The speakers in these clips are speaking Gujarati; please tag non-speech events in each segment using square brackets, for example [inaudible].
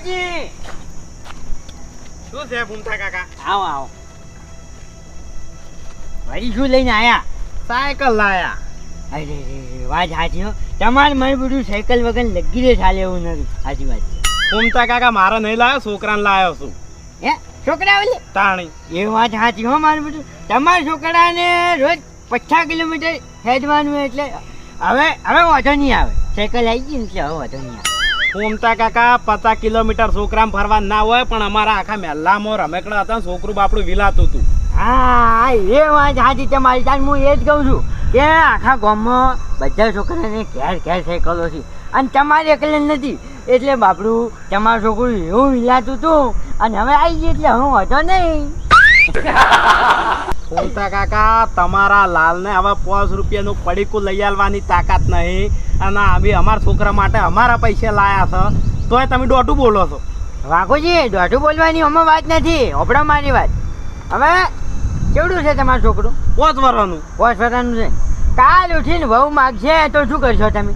વાઘુજી શું છે ભૂમતા કાકા? આવો આવો. વળી શું લઈને આયા? સાયકલ લાયા. અરે રે વાત સાચી હો. તમારે મારે બધું સાયકલ વગર લગી રે ચાલે એવું નથી. સાચી વાત છે. ભૂમતા કાકા મારે નહીં લાવ્યો છોકરાને લાવ્યો છું. હે? છોકરા ઓલે? તાણી. એ વાત સાચી હો મારું બધું. તમારા છોકરાને રોજ પચાસ કિલોમીટર હેડવાનું એટલે હવે હવે વાંધો નહીં આવે. સાયકલ આવી ગઈ ને એટલે હવે વાંધો નહીં આવે. ભૂમતા કાકા પચાસ કિલોમીટર છોકરામાં ફરવા ના હોય પણ અમારા આખા મહેલામાં રમેકડા હતા છોકરું બાપડું વિલાતું હતું. હા એ વાત સાચી તમારી તાર હું એ જ કહું છું કે આખા ગામમાં બધા છોકરાને ઘેર ઘેર સાયકલો છે. અને તમારે એકલે નથી એટલે બાપડું તમારું છોકરું એવું વિલાતું હતું અને હવે આવી ગયું એટલે હું હતો નહીં. [laughs] ભૂમતા કાકા તમારા લાલને હવે પાંચ રૂપિયાનું પડીકું લઈ આવવાની તાકાત નહીં. અને અમે અમારા છોકરા માટે અમારા પૈસા લાયા છે. તોય તમે દોઢું બોલો છો. વાઘુજી દોઢું બોલવાની અમે વાત નથી ઓપડો મારી વાત. હવે કેવડું છે તમારું છોકરું? પાંચ વર્ષનું પોસ વર્ષનું છે. કાલ ઉઠીને વહુ માગશે તો શું કરશો તમે?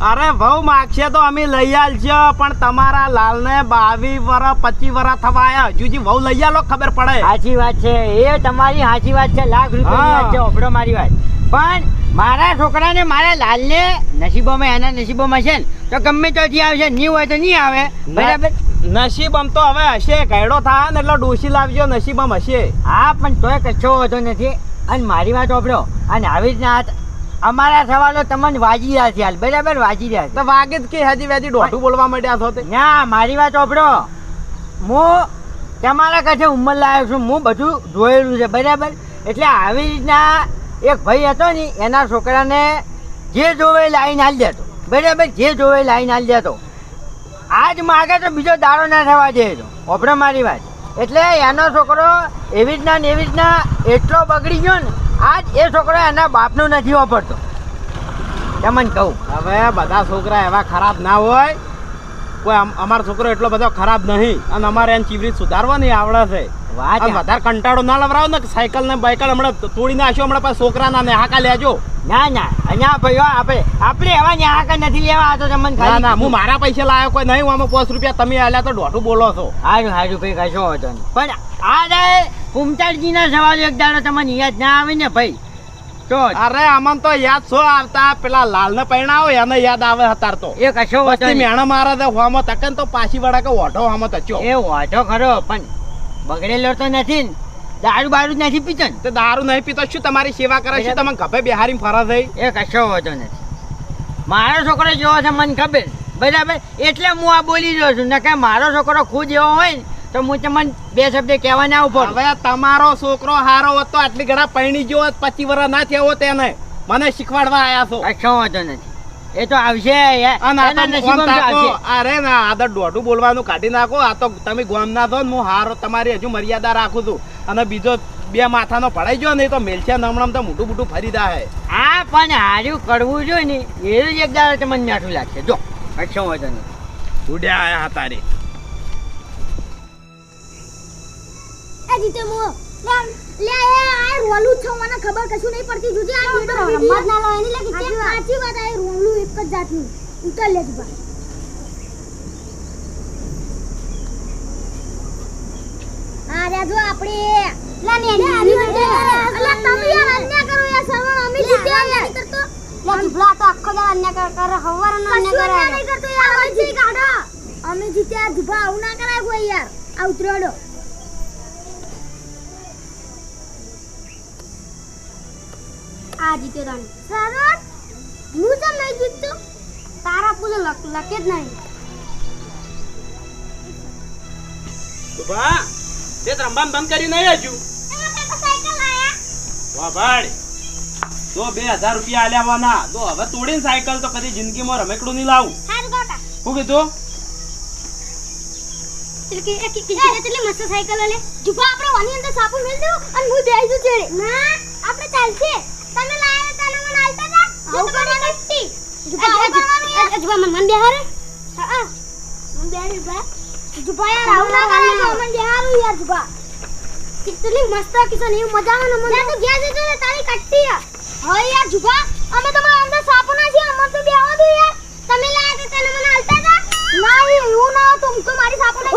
અરે ભાઉ માગશે તો અમે લઈ આલશે પણ તમારા લાલને બાવીસ વર્ષ પચીસ વર્ષ થવા આવ્યા હજુ જે વહુ લઈ આલો ખબર પડે. સાચી વાત છે. એ તમારી સાચી વાત છે. લાખ રૂપિયા. છે. ઓપડો મારી વાત. પણ મારા છોકરાને મારા લાલને નસીબોમાં એના નસીબોમાં છે ને તો ગમે ત્યાંથી આવશે. નહીં હોય તો નહીં આવે. બરાબર? નસીબ આમ તો હવે હશે. ગાયડો થાય ને એટલે ડોસી લાવજો નસીબ આમ હશે. હા પણ તોય કશો હોતો નથી. અને મારી વાત ઓપડો અને આવી જ આ અમારા સવાલો તમને વાજી રહ્યા છે હાલ. બરાબર વાજી રહ્યા છે. તો વાગે જ કે હજી વેજી દોઢું બોલવા માંડ્યા છો તે? ના મારી વાત ઓપડો હું તમારા કાছে ઉંમર લાવ્યો છું. હું બધું જોયેલું છે બરાબર? એટલે આવી રીતના એક ભાઈ હતો ને એના છોકરાને જે જોવે લાઈન હાલ દેતો. બરાબર? જે જોવે લાઈન હાલ દેતો. આજ માગે તો બીજો દાડો ના થવા દે તો ઓપડો મારી વાત. એટલે એનો છોકરો એવી રીતના ને એવી રીતના એટલો બગડી ગયો ને આજ એ છોકરો એના બાપનું નથી વાપરતો. તમને કહું. હવે બધા છોકરા એવા ખરાબ ના હોય. કોઈ અમારો છોકરો એટલો બધો ખરાબ નહીં. અને અમારે એને ચીવરી સુધારવાની આવડે છે. વધારે કંટાળો ના લવરાવો ને સાયકલ ને બાયકલ હમણાં તોડી નાખ્યો હમણાં પાસે છોકરા ને હાકા લેજો. ના ના. અહીંયા ભાઈઓ આપણે આપણે એવા ન્યાકા નથી લેવા. આ તો તમને ના ના હું મારા પૈસા લાવ્યો કોઈ નહીં હું આમાં પાંચ રૂપિયા તમે આલ્યા તો દોઢું બોલો છો. હારું હારું ભાઈ કશો હોતો પણ આ રે કુમતાળજીના સવાલ એક દાડો તમને યાદ ના આવે ને ભાઈ તો અરે આમાં તો યાદ છો આવતા? પેલા લાલ ને પરણાવો એને યાદ આવે હતાર તો. એ કશો વચ્ચે વસ્તી મેણા મારા તો હોમાં તકન તો પાછી વડા કે ઓઢો હોમાં તચ્યો એ ઓઢો ખરો પણ બગડેલો તો નથી ને. દારૂ બારૂ નથી પીતો ને. તો દારૂ નહીં પીતો શું તમારી સેવા કરે? છે તમે ગભે બિહારી ફરજ થઈ એ કશો વાંધો નથી મારો છોકરો જેવો છે મને ખબર. બરાબર? એટલે હું આ બોલી રહ્યો છું. ને કે મારો છોકરો ખુદ એવો હોય ને તો હું તમને બે શબ્દ કહેવા ના ઉપર હવે તમારો છોકરો હારો હોત તો આટલી ઘણા પૈણી ગયો હોત પચી વર્ષ ના થયો હોત એને. મને શીખવાડવા આવ્યા છો. કશો વાંધો નથી. એ તો આવશે અરે ના આદર દોઢું બોલવાનું કાઢી નાખો. આ તો તમે ગોમ ના થો હું હારો તમારી હજુ મર્યાદા રાખું છું. અને બીજો બે માથાનો પડાઈ ગયો ને તો મેલશે નમણમ તો મોટું મોટું ફરી દા હા પણ હાર્યું કરવું જોઈએ ને. એ જ એક દાડો તમને મીઠું લાગશે. જો કશો વાંધો નહીં ઉડ્યા આયા હતા રે. જીતે મો લે એ આ રોલું છો મને ખબર કશું નહીં પડતી. જુજે આ વિડિયો રમત ના લો એની લાગી છે સાચી વાત આ રોલું એક જ જાતનું. ઉતર લે જુબા આ રે જો આપણે. લા ને અલા તમે યાર અન્યા કરો યાર સરવણ અમે જીતે યાર. કરતો લે જુબલા તો આખો દાડ અન્યા કર કર હવારનો અન્યા કરે. નહીં કરતો યાર અમે જી કાઢો અમે જીતે આ જુબા આવું ના કરાય કોઈ યાર. આ ઉતરડો આ જીત્યો તાણી સરસ. હું તો નહીં જીતતો. તારા પૂછો લકે જ નહીં. વાહ તે રમવાનું બંધ કરી નહીં હજુ. વાહ ભાઈ. તો બે હજાર રૂપિયા આલ્યાવાના તો હવે તોડીને સાયકલ તો કદી જિંદગીમાં રમેકડું નહીં લાવું. શું કીધું? કેટલી મસ્ત સાયકલ લે આપણે વાની અંદર સાપુ મેલ દો અને હું બેહી જુ ના આપણે ચાલશે. તમે લાયા તને મને આલતા તા જો તમારી કટ્ટી જુબા મન મન બેહારે હા હા. મન બેહારે જુબા જુબા યાર આવું ના કરે તો મન બેહારું યાર જુબા કેટલી મસ્ત કિશન એવું મજા આવે ને મને? તો ગયા જતો ને તારી કટ્ટી હવે યાર જુબા અમે તમારા અંદર સાપો ના છે અમે તો બેહવા દો યાર. તમે લાયા તો તને મને આલતા તા ના એવું ના તું તો મારી સાપો ના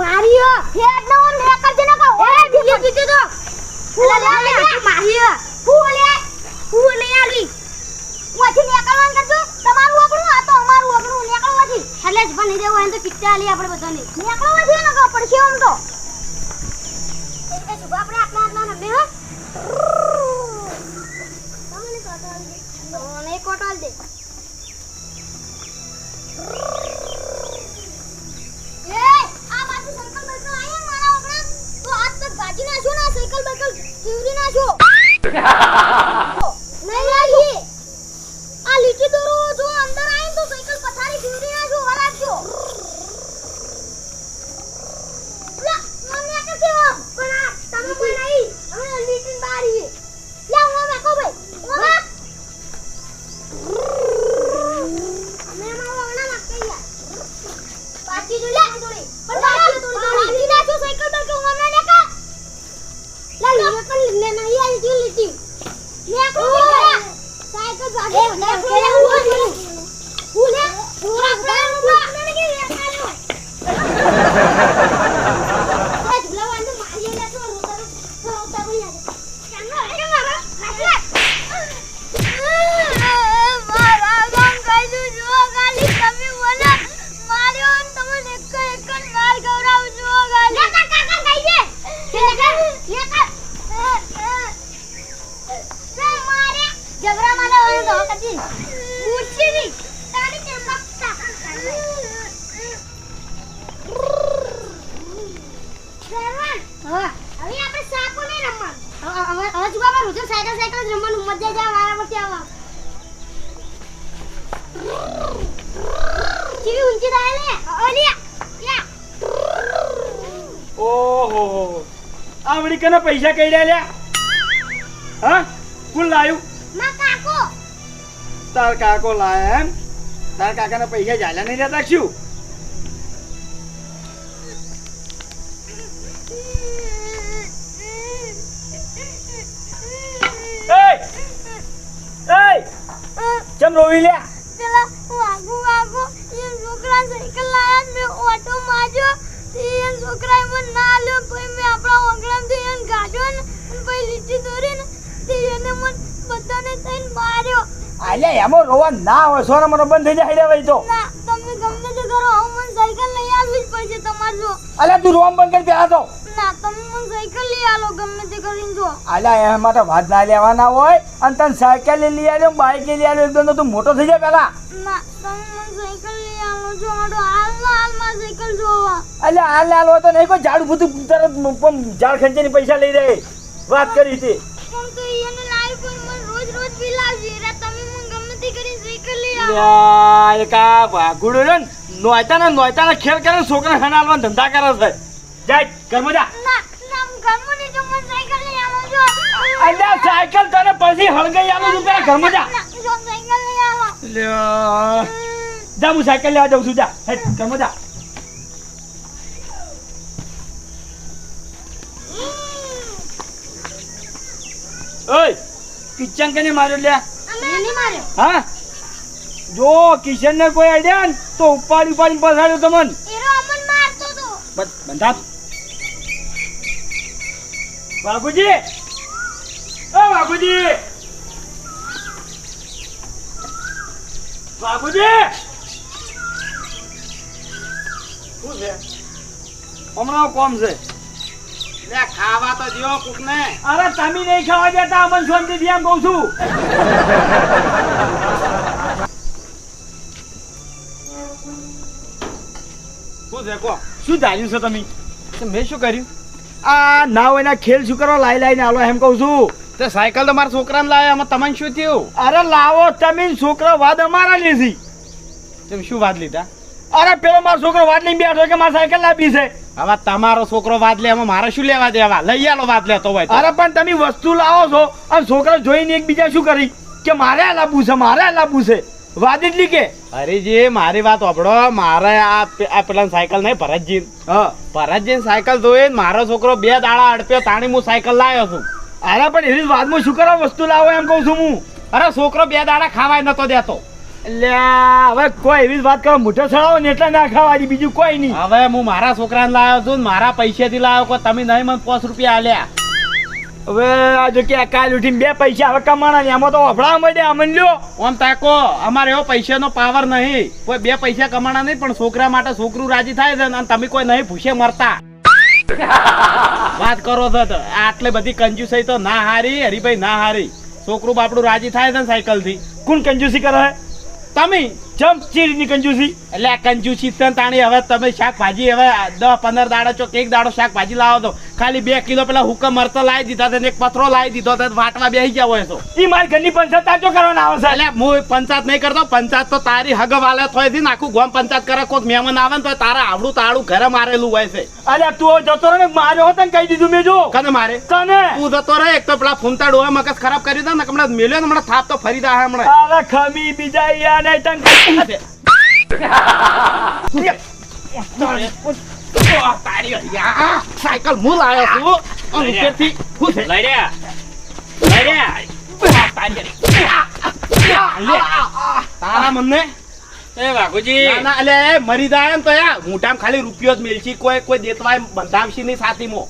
મારી હે. હેડ ના ઓન રેકર જે કા ઓય બીજું બીજું તો. મારી હે ફૂલ લે ફૂલ લે આલી વાથી નીકળવાનું કરજો તમારું ઓગણું આ તો અમારું ઓગણું નીકળવાથી એટલે જ બની દેવું હોય તો કિટ્ટા આલી આપણે બધાને. નીકળવાથી ને કો પડશે આમ તો. એટલે શુભ આપણે આપણા આટલા નમે હો. તમને કોટલ દે. દે. એ, આ બાજુ સાયકલ બાયકલ આયા મારા ના સાયકલ [laughs] લા લે પણ લે નહીં આવી જી લીટી નેકો સાયકલ ભાગે લે લે હું લે હું આપણે મને કે નેકા એ ઝુલા વાંધો મારી લે તો રોતા રોતા કોઈ લાગે ચાલો અરે મારા નાચલા મારા ગામ કઈ જો ગાલી તમે મને માર્યો ને તમે એક એક માર ગવરાવજો ગાલી લેકા કાકા કઈ દે લેકા લેકા તે મારે જબરા હવે આપણે સાપો નહીં રમવાનું હવે હવે જુગામાં રોજો સાયકલ સાયકલ જ રમવાનું મજા જાય મારા પરથી આવા કેવી ઊંચી થાય લે ઓલિયા ઓહો આવડી કને પૈસા કઈ લ્યા હા કુલ લાયું માં કાકો તાર કાકો લાયા એમ? તાર કાકાના પૈસા જાલ્યા નહીં જતા શું? ચમ રોવી લ્યા? પેલા વાગુ વાગુ એ છોકરા સાયકલ લાયા મે મેં ઓટો માર્યો. એ છોકરાએ મને ના લ્યો પછી મેં આપણા ઓગળામથી એને કાઢ્યો ને પછી લીટી દોરી ને તે એને મને બધાને થઈને માર્યો. આલ્યા એમાં રોવા ના હોય સોના મને બંધ થઈ જાય ભાઈ તો. તમે ગમે તે કરો હું મને સાયકલ લઈ આવવી જ પડશે તમારે જો. અલ્યા તું રોમ બંધ કરી પેલા તો. ના તમે મને સાયકલ લઈ આલો ગમે તે કરીને જો. અલ્યા એ માટે વાત ના લેવાના હોય અને તને સાયકલ લઈ આવ્યો બાઇક લઈ આવ્યો એકદમ તો મોટો થઈ જાય પેલા ના તમે મને સાયકલ લઈ આલો જો મારો હાલમાં હાલમાં સાયકલ જોવા. અલ્યા હાલ હાલ તો નહીં કોઈ ઝાડુ ભૂતું તરત ઝાડ ખંચેની પૈસા લઈ રહે વાત કરી હતી. પણ તો એને લાવી કોઈ રોજ રોજ બિલાવશે આ વાઘુડો ને નોયતા ને નોયતા ને ખેલ કરે છોકરા ખાના હાલવાના ધંધા કરે છે જા. નહીં જો. અલ્યા સાયકલ તને પછી હળગાઈ આલું છું પેલા ઘરમાં જા. લ્યા. જા હું સાયકલ લેવા જાઉં છું જા. હેટ ઘરમાં જા. ઓય કિચન કને માર્યો લ્યા? નહીં માર્યો. હા? જો કિશન ને કોઈ આઈડિયા ને તો ઉપાડી ઉપાડી પસાડ્યો તમને એરો અમન મારતો તો. બસ બંધા બાબુજી ઓ બાબુજી બાબુજી શું છે? હમણાં કોમ છે. લે ખાવા તો જીઓ કુક ને અરે તમે નહીં ખાવા દેતા અમન શાંતિથી એમ કહું છું. શું છે કો. શું ધાર્યું છે તમે? મેં શું કર્યું? આ ના હોય ના ખેલ શું કરવા લાઈ લાઈને આલો એમ કહું છું. તે સાયકલ તો મારા છોકરાને લાવ્યા આમાં તમને શું થયું? અરે લાવો તમે છોકરો વાદ અમારા લીધી. તમે શું વાત લીધા? અરે પેલો મારો છોકરો વાદ લઈને બેઠો કે મારે સાયકલ લાવી છે? હવે તમારો છોકરો વાત લે એમાં મારે શું લેવા દેવા? લઈ આલો વાત લેતો હોય તો. અરે પણ તમે વસ્તુ લાવો છો અને છોકરા જોઈને એકબીજા શું કરી? કે મારે આ લાવવું છે મારે આ લાવવું છે. વાત એટલી કે હરીજી મારી વાત આપડો મારે આ આ પેલા સાયકલ નહીં ભરતજી હા. ભરતજી સાયકલ જોઈ મારો છોકરો બે દાડા અડપ્યો તાણી હું સાયકલ લાવ્યો છું. અરે પણ એવી વાતમાં શું કરો? વસ્તુ લાવો એમ કહું છું હું. અરે છોકરો બે દાડા ખાવાય નતો દેતો. હવે કોઈ એવી જ વાત કરો મોટો સડાવો ને એટલે ના ખાવાની બીજું કોઈ નહીં. હવે હું મારા છોકરાને લાવ્યો છું મારા પૈસેથી લાવ્યો તમે નહીં મને પાંચ રૂપિયા આલ્યા. હવે આ જો કે કાલ ઉઠીને બે પૈસા હવે કમાણા ને એમાં તો અફડા મળે અમને લ્યો. ઓમ તાકો અમારે એવો પૈસાનો પાવર નહીં. કોઈ બે પૈસા કમાણા નહીં પણ છોકરા માટે છોકરું રાજી થાય છે ને અને તમે કોઈ નહીં ભૂસે મરતા. [laughs] વાત કરો છો તો આટલી બધી કંજુસાઈ તો ના હારી હરીભાઈ ના હારી. છોકરું બાપડું રાજી થાય છે ને સાયકલથી કોણ કંજુસી કરે? તમે. ચમ ચીડની કંજુસી? એટલે આ કંજુસી તન તાણી હવે તમે શાકભાજી હવે દસ પંદર દાડો છો એક દાડો શાકભાજી લાવો તો ખાલી બે કિલો પેલા હુકમ મરતો લાવી દીધા તને એક પથરો લાવી દીધો તો વાટવા બેસી ગયા હોય તો. ઈ મારી ઘરની પંચાયત તાજો કરવાના આવે છે? એટલે હું પંચાયત નહીં કરતો પંચાયત તો તારી હગ વાલે થોયથી નાખું ગોમ પંચાયત કરે કોઈક મહેમાન આવે ને તો તારા આવડું તાળું ઘરે મારેલું હોય છે. અરે તું જતો રહે ને માર્યો હોત ને કહી દીધું મેં જો. કને મારે? તને તું જતો રહે એક તો પેલા ફૂમતા ડોહા મગજ ખરાબ કરી દે ને હમણાં મેલ્યો ને હમણાં થાપ તો ફરી દે હમણાં. અરે ખમી બીજા યા નહીં તને સાયકલ હું લાયો છું ઉપરથી હું છે? લઈ રહ્યા લઈ રહ્યા તારી લે. તારા મને એ વાઘુજી ના, અલે, મરી જાય ને તો યા મોઢામાં ખાલી રૂપિયો જ મેલશી કોઈ કોઈ દેતવાય બંધાવશી નહીં સાથીમાં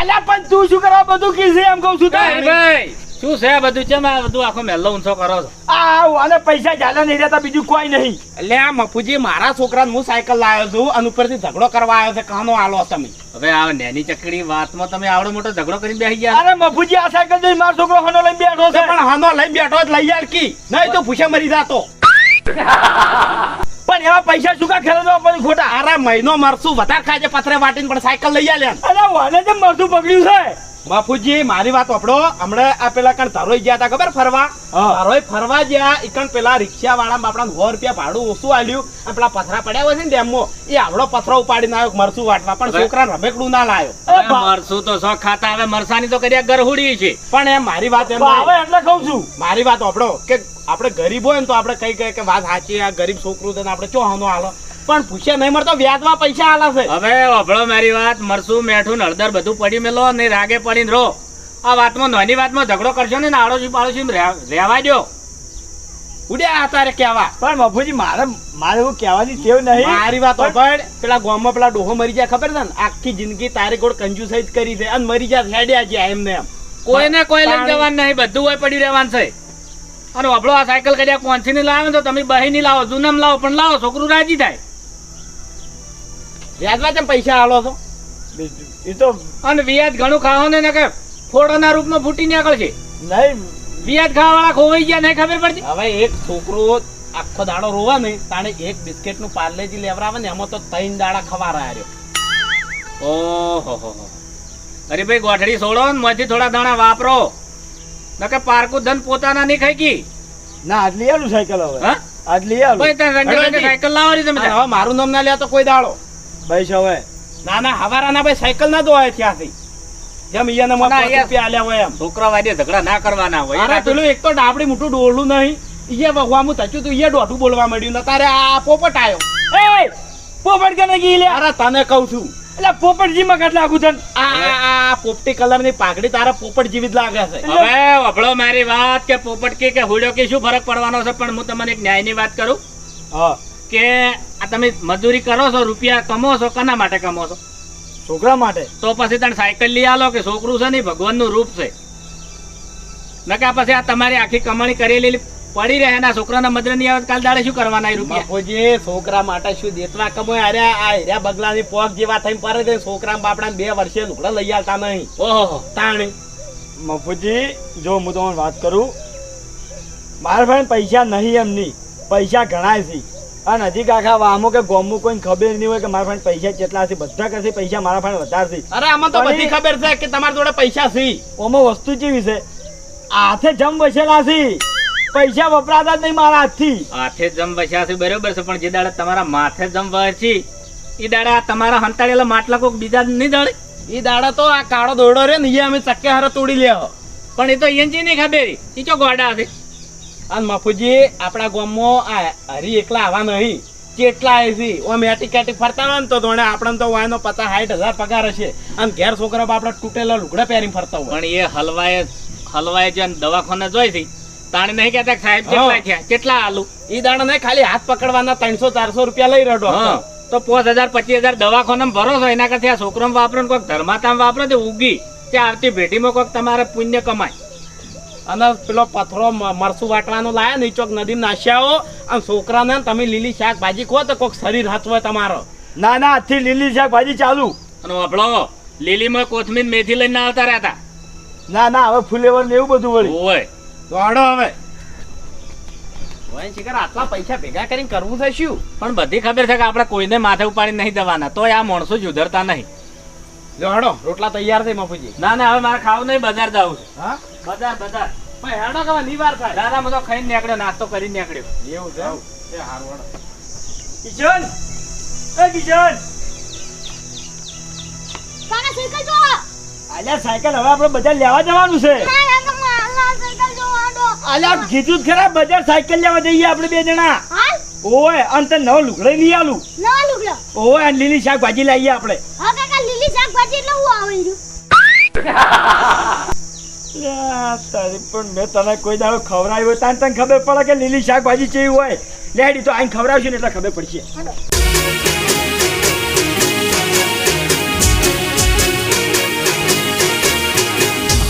અલ્યા પણ તું શું કરવા બધું કીધું એમ કહું છું હરીભાઈ શું છે બધું? છે આ બધું આખો મેલ્લો ઊંચો કરો છો? આવ અને પૈસા ચાલે નહીં રહેતા બીજું કોઈ નહીં. એટલે આ મફુજી મારા છોકરાને હું સાયકલ લાવ્યો છું અને ઉપરથી ઝઘડો કરવા આવ્યો છે. કાનો આલો તમે? હવે આ નેની ચકડી વાતમાં તમે આવડો મોટો ઝઘડો કરીને બેસી ગયા અરે મફુજી આ સાયકલ જોઈ મારો છોકરો હનો લઈને બેઠો છે. પણ હાનો લઈ બેઠો જ લઈ યાર કી. નહીં તો ભૂસે મરી જાતો. [laughs] પણ એવા પૈસા શું કા ખરીદવા પણ ખોટા? અરે મહિનો મરશું વધારે ખાજે પથરે વાટીને પણ સાયકલ લઈ આલ્યા અરે વાને જે મરશું પકડ્યું છે? બાપુજી મારી વાત આપડો હમણાં આ પેલા કણ ધરોઈ ગયા હતા ખબર? ફરવા. ધરોઈ ફરવા ગયા ઈકણ પેલા રિક્ષા વાળા આપણા સો રૂપિયા ભાડું ઓછું આલ્યું. અને પેલા પથરા પડ્યા હોય છે ને ડેમમાં એ આવડો પથરો ઉપાડીને આવ્યો મરસું વાટવા. પણ છોકરા રમેકડું ના લાયો. મરસું તો શોખ ખાતા હવે મરસાની તો કર્યા ગરહુડી છે. પણ એમ મારી વાત એમ આવે હવે એટલે કહું છું. મારી વાત આપડો કે આપણે ગરીબ હોય ને તો આપણે કઈ કઈ કે વાત સાચી આ ગરીબ છોકરું છે ને આપણે ચો હાનો હાલો? પણ પૂછ્યા નહીં મળતો વ્યાજમાં પૈસા આલા છે. હવે વાપરો મારી વાત મરસું મેઠું હળદર બધું પડી મેલો ને રાગે પડીને રો આ વાતમાં નાની વાતમાં ઝઘડો કરશો ને આડોશી પાડોશી રહેવા દો ઉડ્યા તારે કેવા પણ મફુજી મારે મારે એવું કહેવાની ટેવ નહીં. મારી વાત પેલા ગામમાં પેલા ડોહો મરી જાય ખબર છે ને? આખી જિંદગી તારી ગોળ કંજુસાઈ જ કરી છે અને મરી જાય હેડ્યા છે એમને એમ. કોઈને કોઈ લઈ જવાનું નહીં બધું હોય પડી રહેવાનું છે. અને વાપરો આ સાયકલ કર્યા ની લાવે તો તમે બહી ની લાવો જૂનમ લાવો પણ લાવો છોકરું રાજી થાય. વ્યાજમાં કેમ પૈસા આલો છો? એ તો અને વ્યાજ ઘણું ખાવો ને ને કે ફોડોના રૂપમાં ફૂટી નીકળ છે. નહીં. વ્યાજ ખાવા વાળા ખોવાઈ ગયા નહીં ખબર પડતી? હવે એક છોકરો આખો દાડો રોવા નહીં તાણે એક બિસ્કિટનું પાર્લેજી લેવરાવે ને એમાં તો ત્રણ દાડા ખવા રહ્યો ઓહો હો હો. અરે ભાઈ ગોઠડી છોડો ને માંથી થોડા દાણા વાપરો. નકે પારકું ધન પોતાના નહીં ખાઈ ગઈ? ના લઈ આલું સાયકલ હવે. આજ લઈ રંગે સાયકલ લાવો તમે હવે મારું નામ ના લે તો કોઈ દાડો. ભાઈ હવે. ના ના હવારા ના ભાઈ સાયકલ ના દોવાય ત્યાંથી. જેમ ઈયાને મને પાંચ રૂપિયા આલ્યા હોય એમ. છોકરા વાડે ઝઘડા ના કરવાના હોય અરે પેલું એક તો ડાબડી મોટું ડોળું નહીં. ઈએ વગવામું થયું તું ઈયા દોઢું બોલવા માંડ્યું. ને તારે આ પોપટ આવ્યો એ! પોપટ કને ગઈ લે અરે તને કહું છું. એટલે પોપટજી માં કેટલા આગું છે? આ પોપટી કલરની પાઘડી તારા પોપટ જેવી જ લાગે છે. હવે વફળો મારી વાત કે પોપટ કે કે હુડ્યો કે શું ફરક પડવાનો છે? પણ હું તમને એક ન્યાયની વાત કરું. હા. કે આ તમે મજૂરી કરો છો રૂપિયા કમો છો કના માટે કમો છો? છોકરા માટે? તો પછી તને સાયકલ લઈ આલો કે છોકરું છે ને ભગવાનનું રૂપ છે. નકા પછી આ તમારી આખી કમાણી કરેલી પડી રહે એના છોકરાના મદ્રની આવે કાલ દાડે શું કરવાના રૂપિયા? બાપુજી છોકરા માટે શું દેતવા કમોય અરે આ હેર્યા બગલા ની પોક જેવા થઈને પરે છે છોકરા બાપડા બે વર્ષે લુકડા લઈ આવતા નહીં. ઓહો તાણી. બાપુજી જો હું તમને વાત કરું મારા ભાઈ પૈસા નહીં એમની પૈસા ઘણા છે. અને હજી કાકા વામો કે ગોમો કોઈને ખબર નહીં હોય કે મારા ભાઈ પૈસા કેટલા છે બધા કરશે પૈસા મારા ભાઈ વધારે છે. અરે આમાં તો બધી ખબર છે કે તમારા જોડે પૈસા છે. ઓમાં વસ્તુ કેવી છે? હાથે જમ વસેલા છે. પૈસા વપરાતા નહીં મારા હાથથી. હાથે જમ બસ્યા છે બરોબર છે પણ જે દાડે તમારા માથે જમ વસી એ દાડા તમારા હંતાડેલા માટલા કોક બીજા નહીં દળે એ દાડા તો આ કાળો દોડો રે ને ઈ અમે ચક્કે હારે તોડી લ્યો. પણ એ તો એનજી નહીં ખબર. એ ચો ગોડા છે? અને મફુજી આપણા ગામમાં હરી એકલા આવા નહીં. કેટલા આવે ઓમ એટી કેટી ફરતા હોય ને તો ધોણે આપણને તો વાયનો પચાસ સાઠ હજાર પગાર હશે. અને ઘેર છોકરા આપણે તૂટેલા લુગડા પહેરીને ફરતા હોય. પણ એ હલવાએ હલવાએ જે દવાખાને જોઈ હતી. તાણે નહીં કહેતા સાહેબ કેટલા થયા? કેટલા આલુ? એ દાણા નહીં ખાલી હાથ પકડવાના ત્રણસો ચારસો રૂપિયા લઈ રહ્યો તો પાંચ હજાર પચીસ હજાર દવાખાને ભરો છો? એના કરતા આ છોકરામાં વાપરો ને કોઈક ધર્માતામાં વાપરો તે ઉગી તે આવતી ભેટીમાં કોઈક તમારે પુણ્ય કમાય. અને પેલો પથરો મરસું વાટવાનો લાયા ને ચોક નદી નાશ્યાઓ અને છોકરાને તમે લીલી શાકભાજી ખો તો કોઈક શરીર હાચવે તમારો. ના ના આજથી લીલી શાકભાજી ચાલુ. અને વાપડો લીલીમાં કોથમીર મેથી લઈને આવતા રહેતા. ના ના હવે ફુલેવર ને એવું બધું વળી. ઓય. દોડો હવે. હોય આટલા પૈસા ભેગા કરીને કરવું છે પણ બધી ખબર છે કે આપણે કોઈને માથે ઉપાડી નહીં દેવાના તોય આ માણસો સુધરતા નહીં. દોડો રોટલા તૈયાર થઈ મફુજી. ના ના હવે મારે ખાવું નહીં બજાર જવું છે. હા? બજાર બજાર. પણ હેડો કે નિવાર થાય. દાદા તો ખાઈને નીકળ્યો નાસ્તો કરીને નીકળ્યો. એવું છે? એ હારું હેડો. કિશન એ કિશન કાકા સાયકલ જો. અલ્યા સાયકલ હવે આપણે બજાર લેવા જવાનું છે. ના ના અલ્યા કીધું જ ખરા બજાર સાયકલ લેવા જઈએ આપણે બે જણા. ઓય અને તને નવો લુગડો. લઈ આલું. નવા લુગડો? ઓય અને લીલી શાકભાજી લાવીએ આપણે. હા કાકા લીલી શાકભાજી એટલે હું આવી રહ્યું તારી પણ મેં તને કોઈ દાડો ખવડાવ્યો તાને તને ખબર પડે કે લીલી શાકભાજી ચેવી હોય. લેડી તો આઈને ખવડાવશે ને એટલે ખબર પડશે.